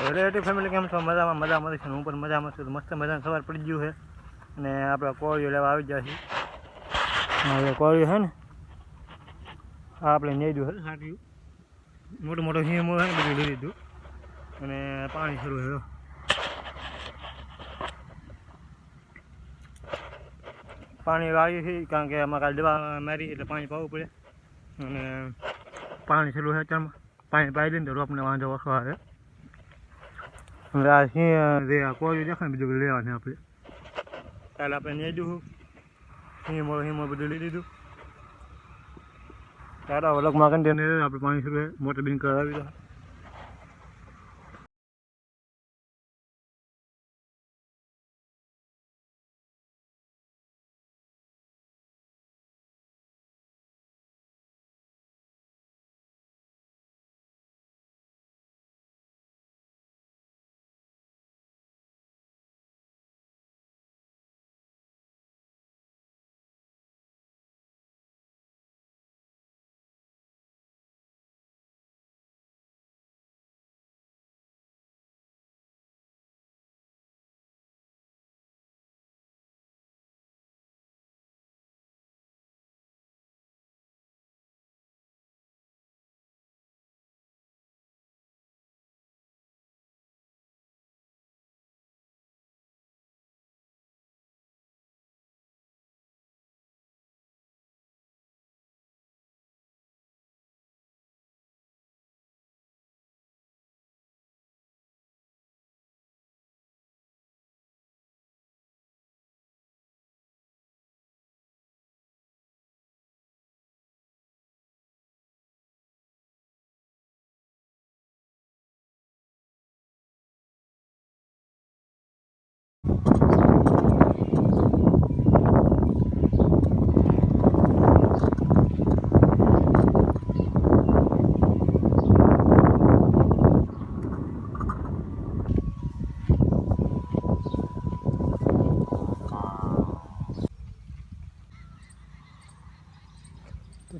Relative family કેમ છો? મજામાં મજામાં છે. હું પણ મજામાં છું. મસ્ત મજાનું સવાર પડી ગયું છે. અને આપણે કોળીઓ લેવા આવી ગયા છીએ. કોળીઓ છે ને આપણે નેડ્યું છે સાટ્યું મોટું મોટો હિમ હોય ને, બધું લઈ લીધું અને પાણી શરૂ થયું. પાણી વાવ્યું છે કારણ કે આમાં કાલે દવા મારી એટલે પાણી પાવું પડે. અને પાણી શરૂ છે અત્યારમાં. પાણી પાઈ લઈને તો રોપને વાંધો ઓછો આવે. હવે આ સિંહ જે કોળિયું દેખાય ને બધું લેવાનું આપણે કાલે આપણે નેડ્યું હિમો હિમો બધું લઈ લીધું તારા વલકમાં કન્ટેનર આપણે પાણી શરૂ મોટર બિન કરાવી દો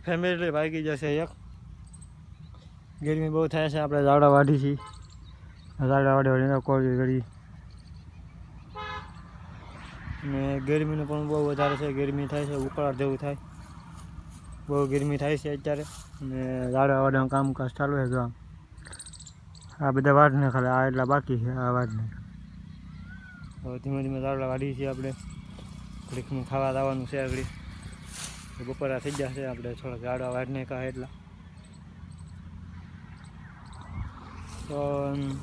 ફેમિલી ભાગી જશે એક. ગરમી બહુ થાય છે, આપણે ઝાડા વાઢી છીએ. ઝાડા વાઢી વાળીને કોળી કરી ને ગરમીનું પણ બહુ વધારે છે, ગરમી થાય છે, ઉકળાટ જેવું થાય. બહુ ગરમી થાય છે અત્યારે. ને ઝાડા વાડાનું કામકાજ ચાલુ છે આમ. આ બધા વાઢને ખાલી, આ એટલા બાકી છે, આ વાઢને. ધીમે ધીમે ઝાડા વાઢીએ છીએ આપણે. ઘડીકમાં ખાવા દાવાનું છે આગળ. બપોરા થઈ જશે આપણે થોડાક ઝાડા વાઢને કા એટલા. તો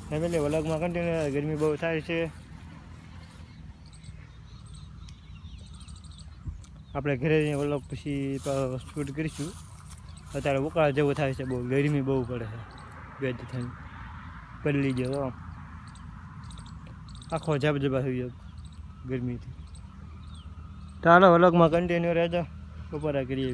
ફેમિલી વલગમાં કન્ટિન્યુ ગરમી બહુ થાય છે. આપણે ઘરે વલગ પછી શૂટ કરીશું. અત્યારે ઉકાળ જેવું થાય છે, બહુ ગરમી બહુ પડે છે બે થઈને. પડલી ગયો. આખો ઝાબઝબા થઈ ગયો ગરમીથી. ચાલો વલગમાં કન્ટિન્યુ રહેજો. બપોરા કરીએ